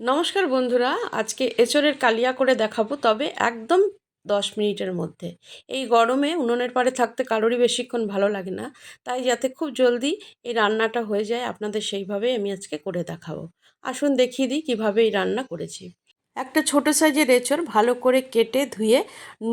নমস্কার বন্ধুরা, আজকে এঁচড়ের কালিয়া করে দেখাবো, তবে একদম দশ মিনিটের মধ্যে। এই গরমে উনুনের পাড়ে থাকতে কারোরই বেশিক্ষণ ভালো লাগে না, তাই যাতে খুব জলদি এই রান্নাটা হয়ে যায়, আপনাদের সেইভাবেই আমি আজকে করে দেখাবো। আসুন দেখিয়ে দিই কীভাবে এই রান্না করেছি। একটা ছোটো সাইজের এঁচড় ভালো করে কেটে ধুয়ে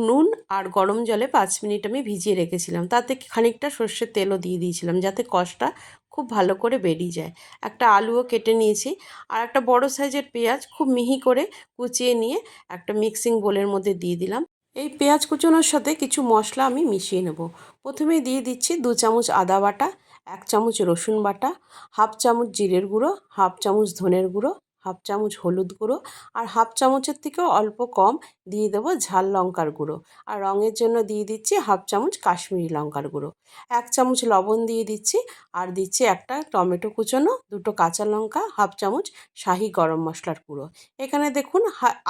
নুন আর গরম জলে পাঁচ মিনিট আমি ভিজিয়ে রেখেছিলাম। তাতে খানিকটা সর্ষের তেলও দিয়ে দিয়েছিলাম, যাতে কষটা খুব ভালো করে বেরিয়ে যায়। একটা আলুও কেটে নিয়েছি আর একটা বড় সাইজের পেঁয়াজ খুব মিহি করে কুচিয়ে নিয়ে একটা মিক্সিং বোলের মধ্যে দিয়ে দিলাম। এই পেঁয়াজ কুচোনোর সাথে কিছু মশলা আমি মিশিয়ে নেব। প্রথমেই দিয়ে দিচ্ছি দু চামচ আদা বাটা, এক চামচ রসুন বাটা, হাফ চামচ জিরের গুঁড়ো, হাফ চামচ ধনের গুঁড়ো হাফ চামচ হলুদ গুঁড়ো আর হাফ চামচের থেকেও অল্প কম দিয়ে দেবো ঝাল লঙ্কার গুঁড়ো। আর রঙের জন্য দিয়ে দিচ্ছি হাফ চামচ কাশ্মীরি লঙ্কার গুঁড়ো। এক চামচ লবণ দিয়ে দিচ্ছি আর দিচ্ছি একটা টমেটো কুচোনো, দুটো কাঁচা লঙ্কা, হাফ চামচ শাহি গরম মশলার গুঁড়ো। এখানে দেখুন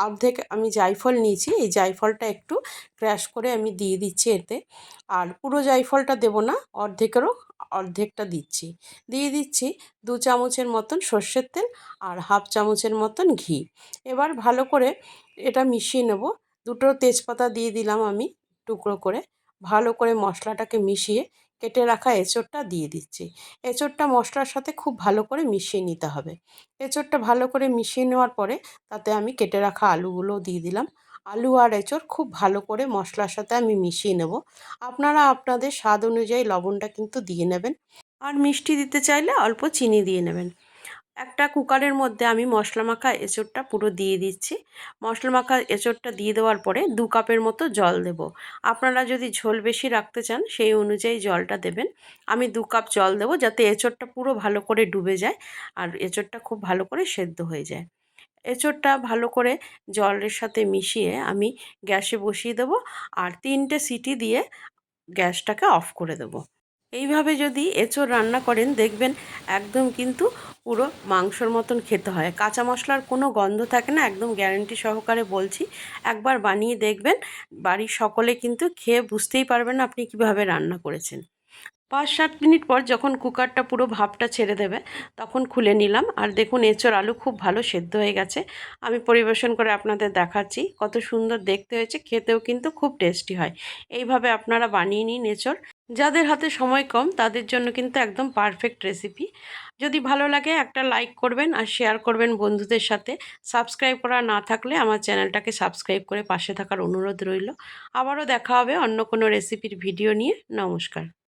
অর্ধেক আমি জায়ফল নিয়েছি, এই জায়ফলটা একটু ক্র্যাশ করে আমি দিয়ে দিচ্ছি এতে। আর পুরো জায়ফলটা দেবো না, অর্ধেকেরও অর্ধেকটা দিচ্ছি। দিয়ে দিচ্ছি দু চামচের মতন সর্ষের তেল আর হাফ চামচের মতন ঘি। এবার ভালো করে এটা মিশিয়ে নেব। দুটো তেজপাতা দিয়ে দিলাম আমি টুকরো করে। ভালো করে মশলাটাকে মিশিয়ে কেটে রাখা এঁচোড়টা দিয়ে দিচ্ছি। এঁচোড়টা মশলার সাথে খুব ভালো করে মিশিয়ে নিতে হবে। এঁচোড়টা ভালো করে মিশিয়ে নেওয়ার পরে তাতে আমি কেটে রাখা আলুগুলো দিয়ে দিলাম। আলু আর এঁচোড় খুব ভালো করে মশলার সাথে আমি মিশিয়ে নেব। আপনারা আপনাদের স্বাদ অনুযায়ী লবণটা কিন্তু দিয়ে নেবেন। আর মিষ্টি দিতে চাইলে অল্প চিনি দিয়ে নেবেন। একটা কুকারের মধ্যে আমি মশলা মাখা এঁচোড়টা পুরো দিয়ে দিচ্ছি। মশলা মাখা এঁচোড়টা দিয়ে দেওয়ার পরে দু কাপের মতো জল দেব। আপনারা যদি ঝোল বেশি রাখতে চান, সেই অনুযায়ী জলটা দেবেন। আমি দু কাপ জল দেবো যাতে এঁচোড়টা পুরো ভালো করে ডুবে যায় আর এঁচোড়টা খুব ভালো করে সেদ্ধ হয়ে যায়। এঁচোড়টা ভালো করে জলের সাথে মিশিয়ে আমি গ্যাসে বসিয়ে দেবো আর তিনটে সিটি দিয়ে গ্যাসটাকে অফ করে দেবো। এইভাবে যদি এঁচোড় রান্না করেন, দেখবেন একদম কিন্তু পুরো মাংসর মতন খেতে হয়। কাঁচা মশলার কোনো গন্ধ থাকে না, একদম গ্যারেন্টি সহকারে বলছি। একবার বানিয়ে দেখবেন, বাড়ির সকলে কিন্তু খেয়ে বুঝতেই পারবেন আপনি কীভাবে রান্না করেছেন। পাঁচ সাত মিনিট পর যখন কুকারটা পুরো ভাপটা ছেড়ে দেবে, তখন খুলে নিলাম। আর দেখুন এঁচোড় আলু খুব ভালো সেদ্ধ হয়ে গেছে। আমি পরিবেশন করে আপনাদের দেখাচ্ছি কত সুন্দর দেখতে হয়েছে, খেতেও কিন্তু খুব টেস্টি হয়। এইভাবে আপনারা বানিয়ে নিন এঁচোড় যাদের হাতে সময় কম, তাদের জন্য কিন্তু একদম পারফেক্ট রেসিপি। যদি ভালো লাগে, একটা লাইক করবেন আর শেয়ার করবেন বন্ধুদের সাথে। সাবস্ক্রাইব করা না থাকলে আমার চ্যানেলটাকে সাবস্ক্রাইব করে পাশে থাকার অনুরোধ রইল। আবারও দেখা হবে অন্য কোনো রেসিপির ভিডিও নিয়ে। নমস্কার।